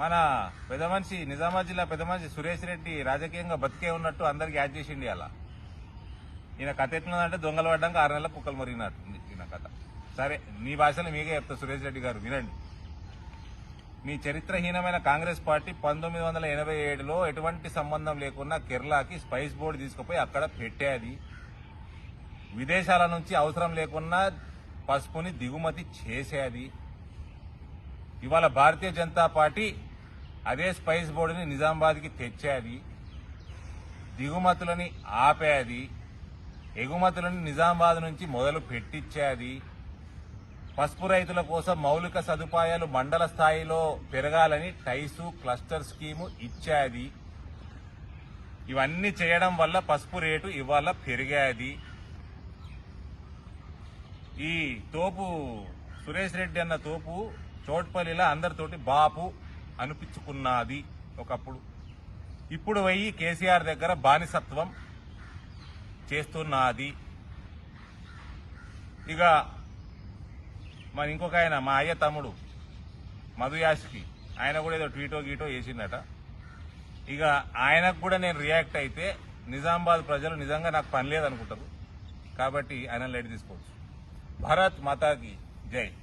మన పెద్ద మనిషి నిజామాబాద్ జిల్లా పెద్ద మనిషి సురేష్ రెడ్డి రాజకీయంగా బతికే ఉన్నట్టు అందరికి యాడ్ చేసిండి అలా ఈయన కథ ఎట్లుందంటే దొంగలు పడ్డాక ఆరు నెలల కుక్కలు మరిగినట్టుంది ఈయన కథ. సరే మీ భాషలో మీకే చెప్తా సురేష్ రెడ్డి గారు వినండి. మీ చరిత్రహీనమైన కాంగ్రెస్ పార్టీ పంతొమ్మిది వందల ఎనభై ఏడులో ఎటువంటి సంబంధం లేకుండా కేరళకి స్పైస్ బోర్డు తీసుకుపోయి అక్కడ పెట్టేది. విదేశాల నుంచి అవసరం లేకున్నా పసుపుని దిగుమతి చేసేది. ఇవాళ భారతీయ జనతా పార్టీ అదే స్పైస్ బోర్డుని నిజామాబాద్కి తెచ్చేది దిగుమతులని ఆపేది ఎగుమతులను నిజామాబాద్ నుంచి మొదలు పెట్టించేది పసుపు రైతుల కోసం మౌలిక సదుపాయాలు మండల స్థాయిలో పెరగాలని టైసు క్లస్టర్ స్కీము ఇచ్చేది. ఇవన్నీ చేయడం వల్ల పసుపు రేటు ఇవాళ పెరిగాది. ఈ తోపు సురేష్ రెడ్డి అన్న తోపు చోట్పల్లిలో అందరితోటి బాపు అనిపించుకున్నది ఒకప్పుడు. ఇప్పుడు పోయి కేసీఆర్ దగ్గర బానిసత్వం చేస్తున్నది. ఇక మన ఇంకొక ఆయన మా అయ్య తమ్ముడు మధుయాష్కి ఆయన కూడా ఏదో ట్వీటో గీటో వేసిందట ఇక ఆయనకు కూడా నేను రియాక్ట్ అయితే నిజామాబాద్ ప్రజలు నిజంగా నాకు పని లేదనుకుంటారు. కాబట్టి ఆయన లైట్ తీసుకోవచ్చు. భారత్ మాతాకి జై.